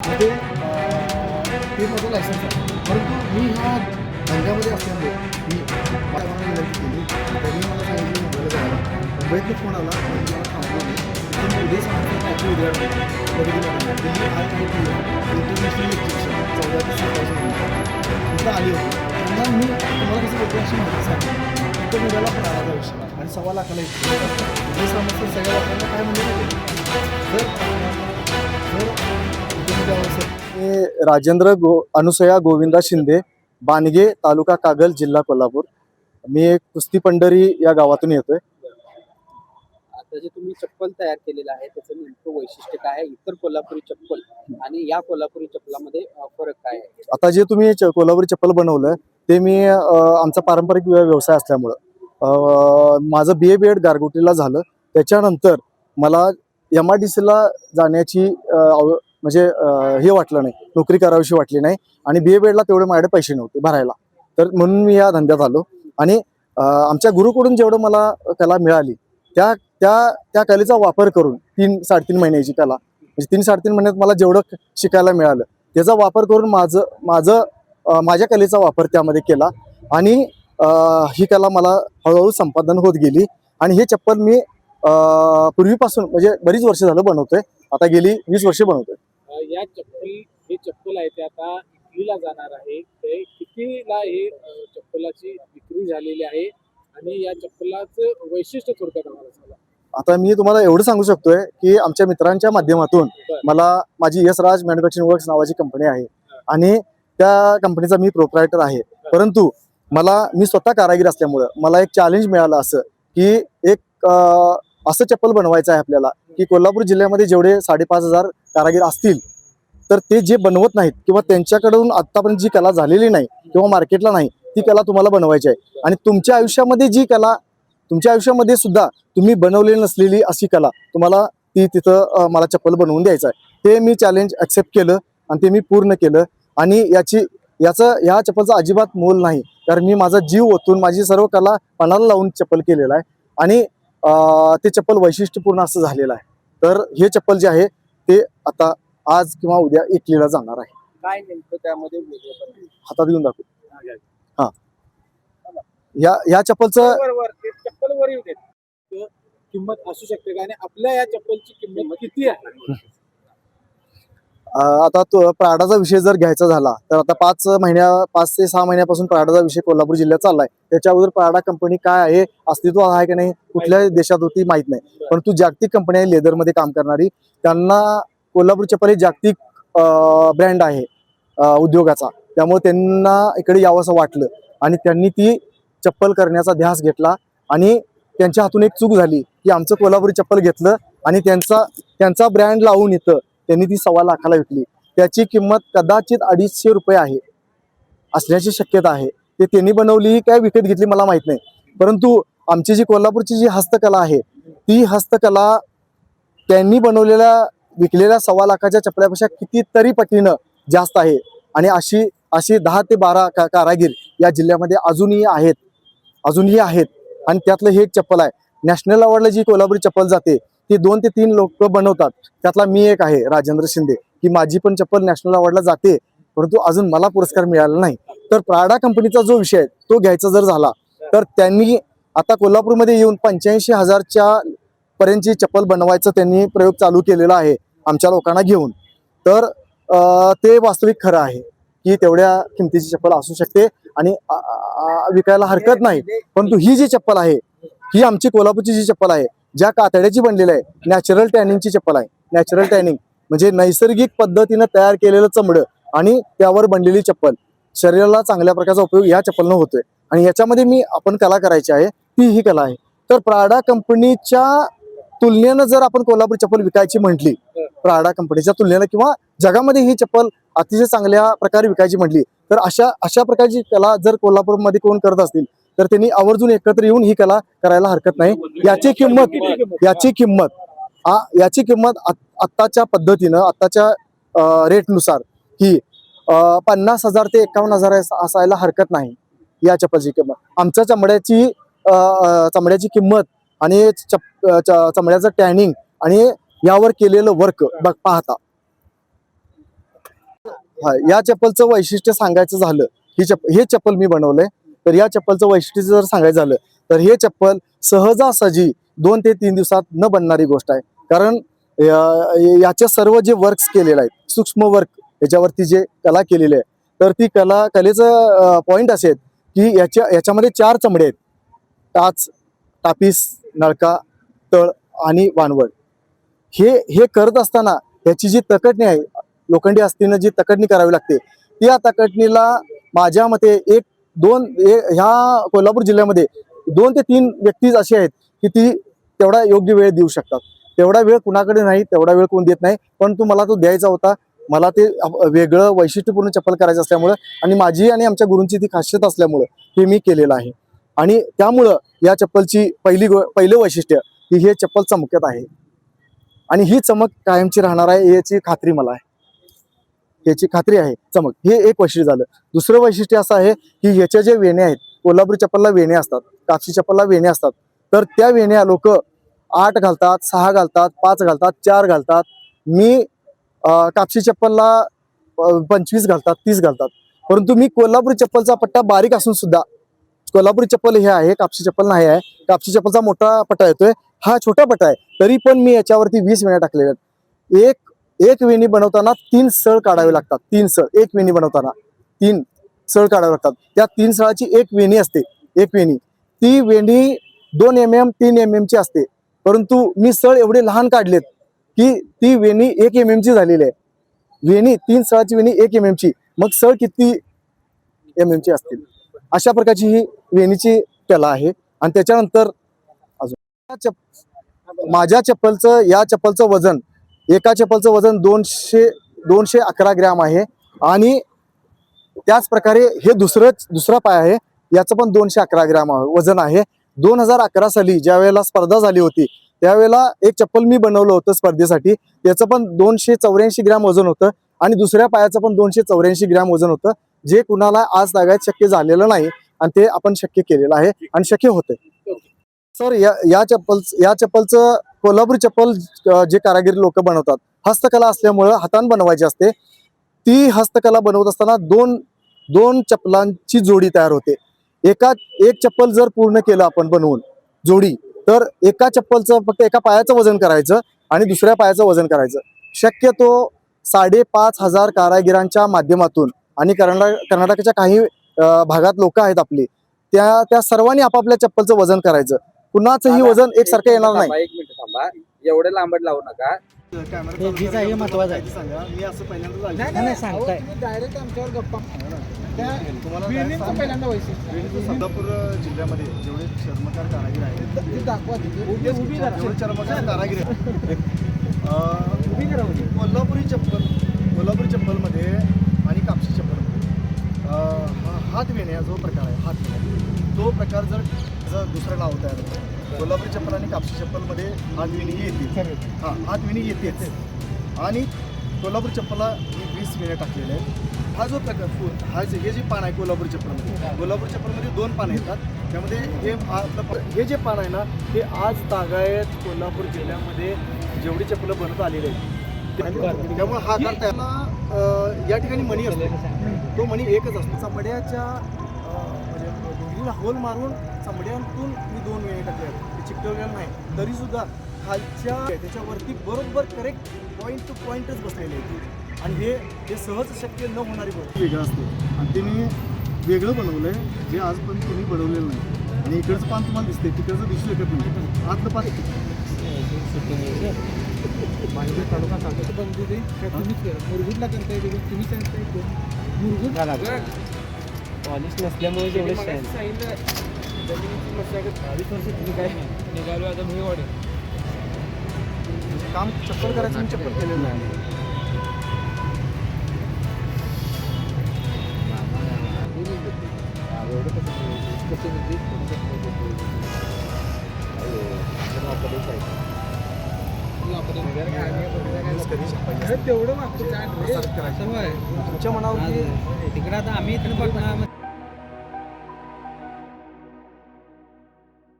मध्ये अं, ते माझं लायसन्स आहे. परंतु मी ह्या धंद्यामध्ये असल्यामुळे मी मला विनंती केली त्यांनी मला सांगितलं मुंबईला जायला मुंबईतनं फोन आला आणि मला थांबलो नाही. तर उद्या सांगितलं की आपली उद्या I I T international education चौदा ते सत्तावीस तिथं आली होती. त्यांना मी तुम्हाला कसं बोलतो अशी माहिती सांगितली तिथं पण आला विषय आणि सव्वा लाखाला इथे. उद्या समजतं सगळ्या लोकांना काय म्हणजे जर जर मी राजेंद्र गो अनुसया गोविंदा शिंदे बानगे तालुका कागल जिल्हा कोल्हापूर. मी एक कुस्ती पंढरी या गावातून येतोय. आता जे तुम्ही चप्पल तयार केलेलं आहे त्याचं नेमकं वैशिष्ट्य काय आहे? इतर कोल्हापुरी चप्पल आणि या कोल्हापुरी चप्पलामध्ये फरक काय आहे? आता जे तुम्ही च- कोल्हापुरी चप्पल बनवलं ते मी अ, आमचा पारंपरिक व्य- व्यवसाय असल्यामुळं अ, माझं बी ए बी एड गारगोटीला झालं. त्याच्यानंतर मला एम आय डी सीला जाण्याची अ, आव- म्हणजे हे वाटलं नाही. नोकरी करावीशी वाटली नाही. आणि बी ए ला एडला तेवढे माझ्याकडे पैसे नव्हते भरायला. तर म्हणून मी या धंद्यात आलो. आणि आमच्या गुरुकडून जेवढं मला कला मिळाली त्या त्या त्या कलेचा वापर करून तीन साडेतीन महिन्याची कला म्हणजे तीन साडेतीन महिन्यात मला जेवढं शिकायला मिळालं त्याचा वापर करून माझं माझं माझ्या कलेचा वापर त्यामध्ये केला. आणि अ, ही कला मला हळूहळू संपादन होत गेली. आणि हे चप्पल मी अ, पूर्वीपासून म्हणजे बरीच वर्ष झालं बनवतोय. आता गेली वीस वर्षे बनवतोय. या चप्पल हे चप्पल आहे ते आता इटलीला जाणार आहे. ते कितीला हे चप्पलाची विक्री झालेली आहे आणि या चप्पलाचं वैशिष्ट्य थोडक्यात आम्हाला सांगा. आता मी तुम्हाला एवढं सांगू शकतोय की आमच्या मित्रांच्या माध्यमातून. मला माझी यस राज मॅन्युफॅक्चरिंग वर्क्स नावाची कंपनी आहे आणि त्या कंपनीचा मी प्रोप्रायटर आहे. परंतु मला मी स्वतः कारागीर असल्यामुळं मला एक चॅलेंज मिळालं असं की एक असं चप्पल बनवायचं आहे आपल्याला की कोल्हापूर जिल्ह्यामध्ये जेवढे साडेपाच हजार कारागीर असतील तर ते जे बनवत नाहीत किंवा त्यांच्याकडून आतापर्यंत जी कला झालेली नाही किंवा मार्केटला नाही ती कला तुम्हाला बनवायची आहे. आणि तुमच्या आयुष्यामध्ये जी कला तुमच्या आयुष्यामध्ये सुद्धा तुम्ही बनवलेली नसलेली अशी कला तुम्हाला ती तिथं मला चप्पल बनवून द्यायचं आहे. ते मी चॅलेंज ॲक्सेप्ट केलं आणि ते मी पूर्ण केलं. आणि याची याचं ह्या चप्पलचं अजिबात मोल नाही. कारण मी माझा जीव ओतून माझी सर्व कला पणाला लावून चप्पल केलेलं आहे. आणि ते चप्पल वैशिष्ट्यपूर्ण असं झालेलं आहे. तर हे चप्पल जे आहे ते आता आज किंवा उद्या इटलीला जाणार आहे. काय नेमकं त्यामध्ये हातात घेऊन दाखवू. हा. या या चप्पलचं चप्पल वर किंमत असू शकते का? आणि आपल्या या चप्पलची किंमत किती आहे? आता तो प्राडाचा विषय जर घ्यायचा झाला तर आता पाच महिन्या पाच ते सहा महिन्यापासून प्राडाचा विषय कोल्हापूर जिल्ह्यात चाललाय. त्याच्या अगोदर प्राडा कंपनी काय आहे अस्तित्व आहे की नाही कुठल्या देशात होती माहीत नाही. परंतु जागतिक कंपनी आहे लेदरमध्ये काम करणारी. त्यांना कोल्हापूर चप्पल हे जागतिक ब्रँड आहे उद्योगाचा. त्यामुळे त्यांना इकडे यावं असं वाटलं. आणि त्यांनी ती चप्पल करण्याचा ध्यास घेतला. आणि त्यांच्या हातून एक चूक झाली की आमचं कोल्हापुरी चप्पल घेतलं. आणि त्यांचा त्यांचा ब्रँड लावून इथं त्यांनी ती सव्वा लाखाला विकली. त्याची किंमत कदाचित अडीचशे रुपये आहे. असण्याची शक्यता आहे. ते त्यांनी बनवली काय विकत घेतली मला माहीत नाही. परंतु आमची जी कोल्हापूरची जी हस्तकला आहे ती हस्तकला त्यांनी बनवलेल्या विकलेल्या सव्वा लाखाच्या चपल्यापेक्षा कितीतरी पटीनं जास्त आहे. आणि अशी अशी दहा ते बारा का कारागीर या जिल्ह्यामध्ये अजूनही आहेत. अजूनही आहेत. आणि त्यातलं हे एक चप्पल आहे. नॅशनल अवॉर्डला जी कोल्हापूर चप्पल जाते ती दोन ते तीन लोक बनवतात. त्यातला मी एक आहे राजेंद्र शिंदे. की माझी पण चप्पल नॅशनल अवॉर्डला जाते परंतु अजून मला पुरस्कार मिळाला नाही. तर प्राडा कंपनीचा जो विषय आहे तो घ्यायचा जर झाला तर त्यांनी आता कोल्हापूरमध्ये येऊन पंच्याऐंशी हजारच्या पर्यंतची चप्पल बनवायचं त्यांनी प्रयोग चालू केलेला आहे आमच्या लोकांना घेऊन. तर ते वास्तविक खरं आहे की तेवढ्या किमतीची चप्पल असू शकते आणि विकायला हरकत नाही. परंतु ही जी चप्पल आहे ही आमची कोल्हापूरची जी चप्पल आहे ज्या कातड्याची बनलेली आहे नॅचरल टॅनिंगची चप्पल आहे. नॅचरल टॅनिंग म्हणजे नैसर्गिक पद्धतीनं तयार केलेलं चमडं आणि त्यावर बनलेली चप्पल. शरीराला चांगल्या प्रकारचा उपयोग या चप्पलनं होतोय. आणि याच्यामध्ये मी आपण कला करायची आहे ती ही कला आहे. तर प्राडा कंपनीच्या तुलनेनं जर आपण कोल्हापूर चप्पल विकायची म्हटली प्राडा कंपनीच्या तुलनेनं किंवा जगामध्ये ही चप्पल अतिशय चांगल्या प्रकारे विकायची म्हटली तर अशा अशा प्रकारची कला जर कोल्हापूरमध्ये कोण करत असतील तर त्यांनी आवर्जून एकत्र येऊन ही कला करायला हरकत नाही. याची किंमत याची किंमत याची किंमत आत्ताच्या पद्धतीनं आत्ताच्या रेटनुसार ही पन्नास हजार ते एकावन्न हजार असायला हरकत नाही या चप्पलची किंमत. आमच्या चमड्याची चमड्याची किंमत आणि चमड्याचं टॅनिंग आणि यावर केलेलं वर्क बघ पाहता. हा या चप्पलचं वैशिष्ट्य सांगायचं झालं ही चप हे चप्पल मी बनवलंय. तर या चप्पलचं वैशिष्ट्य जर सांगायचं झालं तर हे चप्पल सहजासहजी दोन ते तीन दिवसात न बनणारी गोष्ट आहे. कारण याचे सर्व जे वर्क्स केलेले आहेत सूक्ष्म वर्क याच्यावरती जे कला केलेली आहे तर ती कला कलेचं पॉइंट असे आहेत की याच्या याच्यामध्ये चार चमडे आहेत. टाच टापीस नळका तळ आणि वानवड. हे हे करत असताना ह्याची जी तकटणी आहे लोखंडी असतीनं जी तकटणी करावी लागते त्या तकटणीला माझ्या मते एक दोन ह्या कोल्हापूर जिल्ह्यामध्ये दोन ते तीन व्यक्तीच अशी आहेत की ती तेवढा योग्य वेळ देऊ शकतात. तेवढा वेळ कुणाकडे नाही तेवढा वेळ कोण देत नाही परंतु मला तो द्यायचा होता. मला ते वेगळं वैशिष्ट्यपूर्ण चप्पल करायचं असल्यामुळं आणि माझी आणि आमच्या गुरूंची ती खासियत असल्यामुळं हे मी केलेलं आहे. आणि त्यामुळं या चप्पलची पहिली गो पहिलं वैशिष्ट्य की हे चप्पल चमकत आहे. आणि ही चमक कायमची राहणार आहे याची खात्री मला आहे. याची खात्री आहे. चमक. हे एक वैशिष्ट्य झालं. दुसरं वैशिष्ट्य असं आहे की याच्या जे वेण्या आहेत कोल्हापूर चप्पलला वेण्या असतात कापशी चप्पलला वेण्या असतात. तर त्या वेण्या लोक आठ घालतात सहा घालतात पाच घालतात चार घालतात. मी कापशी चप्पलला पंचवीस घालतात तीस घालतात. परंतु मी कोल्हापूर चप्पलचा पट्टा बारीक असून सुद्धा कोल्हापुरी चप्पल हे आहे कापशी चप्पल नाही आहे. कापशी चप्पलचा मोठा पट्टा येतोय. हा छोटा पट्टा आहे. तरी पण मी याच्यावरती वीस वेण्या टाकलेल्या आहेत. एक एक वेणी बनवताना तीन सळ काढावे लागतात. तीन सळ. एक वेणी बनवताना तीन सळ काढावे लागतात. त्या तीन सळाची एक वेणी असते. एक वेणी. ती वेणी दोन एम एम तीन एम एम ची असते. परंतु मी सळ एवढे लहान काढलेत की ती वेणी एक एम एम ची झालेली आहे. वेणी तीन सळाची वेणी एक एम एम ची. मग सळ किती एम एम ची असतील अशा प्रकारची ही वेणीची कला आहे. आणि त्याच्यानंतर अजून माझ्या चप्पलचं या चप्पलचं वजन एका चप्पलचं वजन दोनशे दोनशे अकरा ग्रॅम आहे. आणि त्याच प्रकारे हे दुसरं दुसरा पाय आहे. याचं पण दोनशे अकरा ग्रॅम आहे- वजन आहे. दोन हजार अकरा साली ज्या वेळेला स्पर्धा झाली होती त्यावेळेला एक चप्पल मी बनवलं होतं स्पर्धेसाठी. त्याचं पण दोनशे चौऱ्याऐंशी ग्रॅम वजन होतं. आणि दुसऱ्या पायाचं पण दोनशे चौऱ्याऐंशी ग्रॅम वजन होतं. जे कुणाला आज लागायचं शक्य झालेलं नाही आणि ते आपण शक्य केलेलं आहे. आणि शक्य होते सर या या चप्पल या चप्पलचं कोल्हापूर चप्पल जे कारागीर लोक बनवतात हस्तकला असल्यामुळं हातान बनवायची असते. ती हस्तकला बनवत असताना दोन दोन चप्पलांची जोडी तयार होते. एका एक चप्पल जर पूर्ण केलं आपण बनवून जोडी तर एका चप्पलचं फक्त एका पायाचं वजन करायचं आणि दुसऱ्या पायाचं वजन करायचं. शक्यतो साडेपाच हजार कारागिरांच्या माध्यमातून आणि कर्नाटक कर्नाटकाच्या काही भागात लोक आहेत आपली त्या त्या सर्वांनी आपापल्या चप्पलचं वजन करायचं. कुणाचंही वजन एकसारखं येणार नाही. एक मिनिट थांबा. एवढे लांबट लावू नका. हे हे महत्वाचं आहे. सांगा मी असं पहिल्यांदा सांगताय. डायरेक्ट आमच्यावर गप्पा तुम्हाला सोलापूर जिल्ह्यामध्ये जेवढे चर्मकार कारागीर आहेत. चर्मकार कारागीर. कोल्हापुरी चप्पल कोल्हापुरी चप्पलमध्ये आणि कापशी चप्पलमध्ये अं, हा हात वेण्या जो प्रकार आहे हात वेण्या. तो प्रकार जर जर तयार होतं कोल्हापुरी चप्पल आणि कापशी चप्पलमध्ये हात वेणी येते. हां हात वेणी येतेच. आणि कोल्हापूर चप्पलला मी वीस वेण्या टाकलेल्या आहेत. हा जो प्रकार फुल हा जे हे जे पान आहे कोल्हापूर चप्पलमध्ये कोल्हापूर चप्पलमध्ये दोन पानं येतात. त्यामध्ये हे आपलं हे जे पान आहे ना हे आज तागायत कोल्हापूर जिल्ह्यामध्ये जेवढी चप्पलं बनत आलेली आहेत. ते- त्यामुळे हा त्याला अं, या ठिकाणी मणी असतो. तो मणी एकच असतो. चमड्याच्या दोन्हीला होल मारून चमड्यांतून मी दोन वेळे टाकले आहेत. ते चिकटवलेलं नाही. तरी सुद्धा खालच्या त्याच्यावरती बरोबर करेक्ट पॉईंट टू पॉईंटच बसलेले आहेत आणि हे हे सहज शक्य न होणारी गोष्ट. वेगळं असते. आणि ते मी वेगळं बनवलं आहे जे आज पण तुम्ही बनवलेलं नाही. आणि इकडचं पान तुम्हाला दिसते तिकडचं दिसू शकत नाही. आतलं पान बाहेर काढू का सांगतो तुम्हीच करा मुरगुडला करताय ते तुम्ही सांगताय? मुरगुड पॉलिश नसल्यामुळे जेवढे शाईन निघालो आता भुईवाडी काम चप्पल करायचं मी चप्पल केलेलं नाही. अरे तेवढं मागतो. तुमच्या मनावरती तिकडे आता आम्ही इथून बघणार